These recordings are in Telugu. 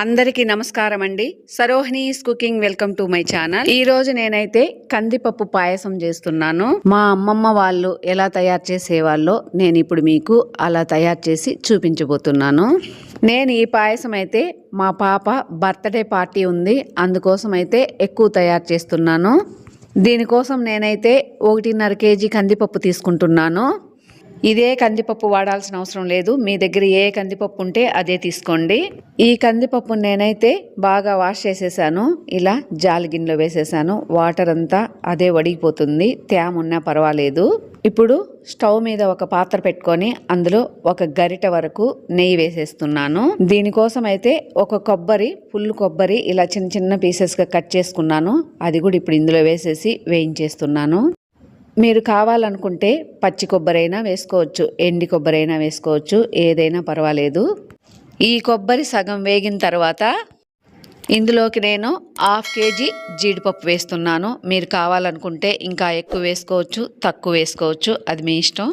అందరికీ నమస్కారం అండి. Sarohini's cooking welcome to my channel. ఈ రోజు నేనైతే కందిపప్పు పాయసం చేస్తున్నాను. మా అమ్మమ్మ వాళ్ళు ఎలా తయారు చేసేవాళ్ళో నేను ఇప్పుడు మీకు అలా తయారు చేసి చూపించబోతున్నాను. నేను ఈ పాయసం అయితే మా పాప బర్త్డే పార్టీ ఉంది. అందుకోసం అయితే ఎక్కువ తయారు చేస్తున్నాను. దీనికోసం నేనైతే ఒకటిన్నర కేజీ కందిపప్పు తీసుకుంటున్నాను. ఇదే కందిపప్పు వాడాల్సిన అవసరం లేదు. మీ దగ్గర ఏ కందిపప్పు ఉంటే అదే తీసుకోండి. ఈ కందిపప్పు నేనైతే బాగా వాష్ చేసేసాను. ఇలా జాలి గిన్నెలో వేసేసాను. వాటర్ అంతా అదే వడిగిపోతుంది. తేమ ఉన్నా పర్వాలేదు. ఇప్పుడు స్టవ్ మీద ఒక పాత్ర పెట్టుకొని అందులో ఒక గరిట వరకు నెయ్యి వేసేస్తున్నాను. దీనికోసం అయితే ఒక కొబ్బరి ఫుల్ కొబ్బరి ఇలా చిన్న చిన్న పీసెస్గా కట్ చేసుకున్నాను. అది కూడా ఇప్పుడు ఇందులో వేసేసి వేయించేస్తున్నాను. మీరు కావాలనుకుంటే పచ్చి కొబ్బరైనా వేసుకోవచ్చు ఎండి కొబ్బరైనా వేసుకోవచ్చు ఏదైనా పర్వాలేదు. ఈ కొబ్బరి సగం వేగిన తర్వాత ఇందులోకి నేను హాఫ్ కేజీ జీడిపప్పు వేస్తున్నాను. మీరు కావాలనుకుంటే ఇంకా ఎక్కువ వేసుకోవచ్చు తక్కువ వేసుకోవచ్చు అది మీ ఇష్టం.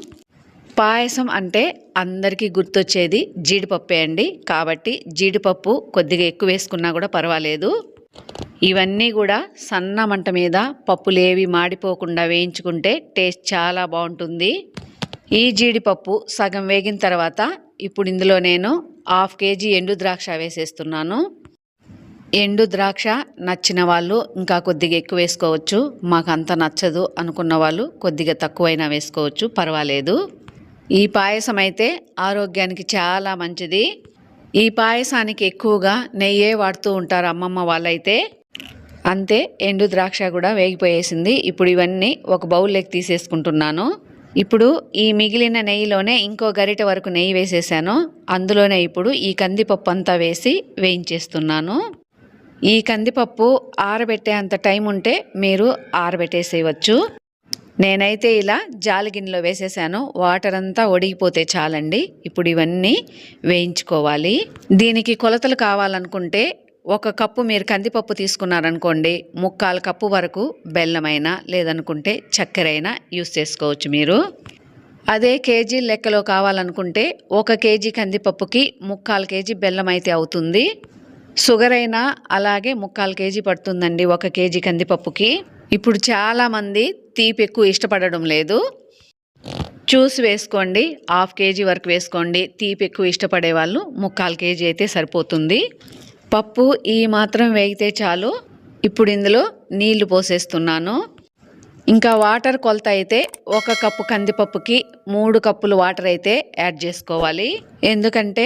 పాయసం అంటే అందరికీ గుర్తొచ్చేది జీడిపప్పే అండి. కాబట్టి జీడిపప్పు కొద్దిగా ఎక్కువ వేసుకున్నా కూడా పర్వాలేదు. ఇవన్నీ కూడా సన్న మంట మీద పప్పులేవి మాడిపోకుండా వేయించుకుంటే టేస్ట్ చాలా బాగుంటుంది. ఈ జీడిపప్పు సగం వేగిన తర్వాత ఇప్పుడు ఇందులో నేను హాఫ్ కేజీ ఎండు ద్రాక్ష వేసేస్తున్నాను. ఎండు ద్రాక్ష నచ్చిన వాళ్ళు ఇంకా కొద్దిగా ఎక్కువ వేసుకోవచ్చు. మాకు అంత నచ్చదు అనుకున్న వాళ్ళు కొద్దిగా తక్కువైనా వేసుకోవచ్చు పర్వాలేదు. ఈ పాయసం అయితే ఆరోగ్యానికి చాలా మంచిది. ఈ పాయసానికి ఎక్కువగా నెయ్యే వాడుతూ ఉంటారు అమ్మమ్మ వాళ్ళైతే. అంతే ఎండు ద్రాక్ష కూడా వేగిపోయేసింది. ఇప్పుడు ఇవన్నీ ఒక బౌల్లోకి తీసేసుకుంటున్నాను. ఇప్పుడు ఈ మిగిలిన నెయ్యిలోనే ఇంకో గరిట వరకు నెయ్యి వేసేసాను. అందులోనే ఇప్పుడు ఈ కందిపప్పు అంతా వేసి వేయించేస్తున్నాను. ఈ కందిపప్పు ఆరబెట్టే అంత టైం ఉంటే మీరు ఆరబెట్టేసేయవచ్చు. నేనైతే ఇలా జాలి గిన్నెలో వేసేసాను. వాటర్ అంతా ఒడిగిపోతే చాలండి. ఇప్పుడు ఇవన్నీ వేయించుకోవాలి. దీనికి కొలతలు కావాలనుకుంటే ఒక కప్పు మీరు కందిపప్పు తీసుకున్నారనుకోండి ముక్కాలు కప్పు వరకు బెల్లమైనా లేదనుకుంటే చక్కెరైనా యూస్ చేసుకోవచ్చు మీరు. అదే కేజీ లెక్కలో కావాలనుకుంటే ఒక కేజీ కందిపప్పుకి ముక్కాలు కేజీ బెల్లం అయితే అవుతుంది. షుగర్ అయినా అలాగే ముక్కాలు కేజీ పడుతుందండి ఒక కేజీ కందిపప్పుకి. ఇప్పుడు చాలామంది తీపి ఎక్కువ ఇష్టపడడం లేదు. చూసి వేసుకోండి హాఫ్ కేజీ వరకు వేసుకోండి తీపి ఎక్కువ ఇష్టపడే వాళ్ళు ముక్కాలు కేజీ అయితే సరిపోతుంది. పప్పు ఈ మాత్రం వేగితే చాలు. ఇప్పుడు ఇందులో నీళ్ళు పోసేస్తున్నాను. ఇంకా వాటర్ కొలత అయితే ఒక కప్పు కందిపప్పుకి మూడు కప్పులు వాటర్ అయితే యాడ్ చేసుకోవాలి. ఎందుకంటే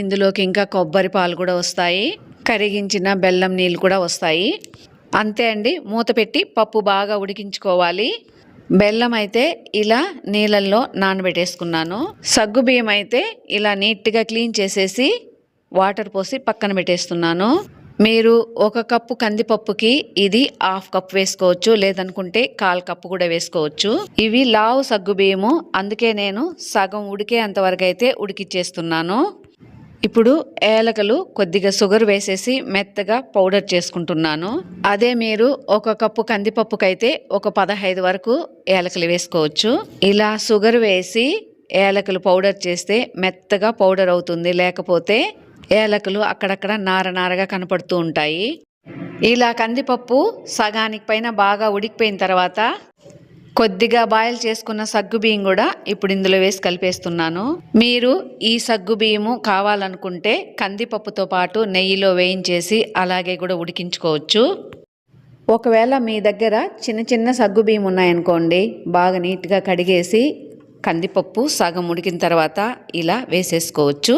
ఇందులోకి ఇంకా కొబ్బరి పాలు కూడా వస్తాయి. కరిగించిన బెల్లం నీళ్ళు కూడా వస్తాయి. అంతే అండి మూత పెట్టి పప్పు బాగా ఉడికించుకోవాలి. బెల్లం అయితే ఇలా నీళ్ళల్లో నానబెట్టేసుకున్నాను. సగ్గు బియ్యం అయితే ఇలా నీట్గా క్లీన్ చేసేసి వాటర్ పోసి పక్కన పెట్టేస్తున్నాను. మీరు ఒక కప్పు కందిపప్పుకి ఇది హాఫ్ కప్ వేసుకోవచ్చు లేదనుకుంటే కాల్ కప్పు కూడా వేసుకోవచ్చు. ఇవి లావు సగ్గు బియ్యము అందుకే నేను సగం ఉడికే అంతవరకు అయితే ఉడికిచ్చేస్తున్నాను. ఇప్పుడు ఏలకలు కొద్దిగా షుగర్ వేసేసి మెత్తగా పౌడర్ చేసుకుంటున్నాను. అదే మీరు ఒక కప్పు కందిపప్పుకైతే ఒక పదహైదు వరకు ఏలకలు వేసుకోవచ్చు. ఇలా షుగర్ వేసి ఏలకలు పౌడర్ చేస్తే మెత్తగా పౌడర్ అవుతుంది లేకపోతే ఏలకులు అక్కడక్కడ నార నారగా కనపడుతూ ఉంటాయి. ఇలా కందిపప్పు సగానికి పైన బాగా ఉడికిపోయిన తర్వాత కొద్దిగా బాయిల్ చేసుకున్న సగ్గు బియ్యం కూడా ఇప్పుడు ఇందులో వేసి కలిపేస్తున్నాను. మీరు ఈ సగ్గు బియ్యము కావాలనుకుంటే కందిపప్పుతో పాటు నెయ్యిలో వేయించేసి అలాగే కూడా ఉడికించుకోవచ్చు. ఒకవేళ మీ దగ్గర చిన్న చిన్న సగ్గు బియ్యం ఉన్నాయనుకోండి బాగా నీట్గా కడిగేసి కందిపప్పు సగం ఉడికిన తర్వాత ఇలా వేసేసుకోవచ్చు.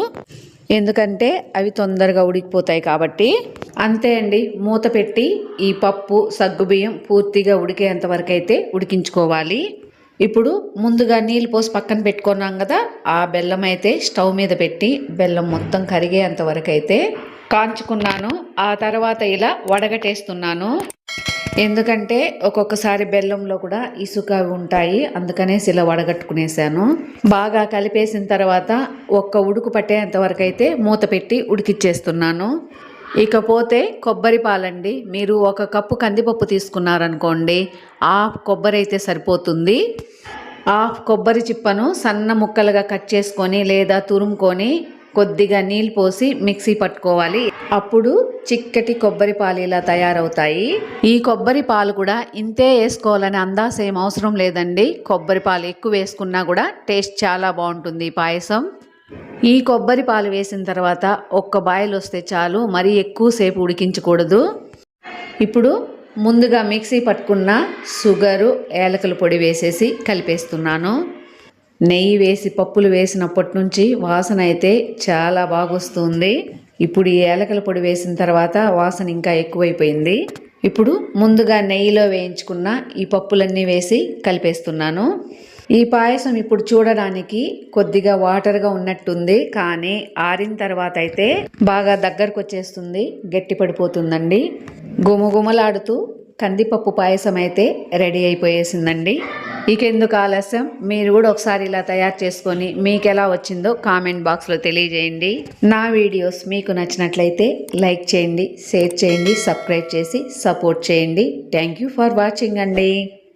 ఎందుకంటే అవి తొందరగా ఉడికిపోతాయి కాబట్టి అంతే అండి. మూత పెట్టి ఈ పప్పు సగ్గుబియ్యం పూర్తిగా ఉడికేంత వరకు అయితే ఉడికించుకోవాలి. ఇప్పుడు ముందుగా నీళ్ళు పోసి పక్కన పెట్టుకున్నాం కదా ఆ బెల్లం అయితే స్టవ్ మీద పెట్టి బెల్లం మొత్తం కరిగేంత వరకు అయితే కాంచుకున్నాను. ఆ తర్వాత ఇలా వడగటేస్తున్నాను ఎందుకంటే ఒక్కొక్కసారి బెల్లంలో కూడా ఇసుక ఉంటాయి. అందుకనేసి ఇలా వడగట్టుకునేసాను. బాగా కలిపేసిన తర్వాత ఒక్క ఉడుకు పట్టేంత వరకు అయితే మూత పెట్టి ఉడికిచ్చేస్తున్నాను. ఇకపోతే కొబ్బరి పాలండి. మీరు ఒక కప్పు కందిపప్పు తీసుకున్నారనుకోండి హాఫ్ కొబ్బరి అయితే సరిపోతుంది. హాఫ్ కొబ్బరి చిప్పను సన్న ముక్కలుగా కట్ చేసుకొని లేదా తురుముకొని కొద్దిగా నీళ్ళు పోసి మిక్సీ పట్టుకోవాలి. అప్పుడు చిక్కటి కొబ్బరి పాలు ఇలా తయారవుతాయి. ఈ కొబ్బరి పాలు కూడా ఇంతే వేసుకోవాలని అందాస ఏం అవసరం లేదండి. కొబ్బరి పాలు ఎక్కువ వేసుకున్నా కూడా టేస్ట్ చాలా బాగుంటుంది పాయసం. ఈ కొబ్బరి పాలు వేసిన తర్వాత ఒక్క బాయిల్ వస్తే చాలు మరీ ఎక్కువసేపు ఉడికించకూడదు. ఇప్పుడు ముందుగా మిక్సీ పట్టుకున్న షుగరు ఏలకల పొడి వేసేసి కలిపేస్తున్నాను. నెయ్యి వేసి పప్పులు వేసినప్పటి నుంచి వాసన అయితే చాలా బాగొస్తుంది. ఇప్పుడు ఈ ఏలకల పొడి వేసిన తర్వాత వాసన ఇంకా ఎక్కువైపోయింది. ఇప్పుడు ముందుగా నెయ్యిలో వేయించుకున్న ఈ పప్పులన్నీ వేసి కలిపేస్తున్నాను. ఈ పాయసం ఇప్పుడు చూడడానికి కొద్దిగా వాటర్గా ఉన్నట్టుంది కానీ ఆరిన తర్వాత అయితే బాగా దగ్గరకు వచ్చేస్తుంది గట్టి పడిపోతుందండి గుమగుమలాడుతూ కందిపప్పు పాయసం అయితే రెడీ అయిపోయేసిందండి. ఇక ఎందుకు ఆలస్యం? మీరు కూడా ఒకసారి ఇలా తయారు చేసుకొని మీకు ఎలా వచ్చిందో కామెంట్ బాక్స్లో తెలియజేయండి. నా వీడియోస్ మీకు నచ్చినట్లయితే లైక్ చేయండి షేర్ చేయండి సబ్స్క్రైబ్ చేసి సపోర్ట్ చేయండి. థ్యాంక్ యూ ఫర్ వాచింగ్ అండి.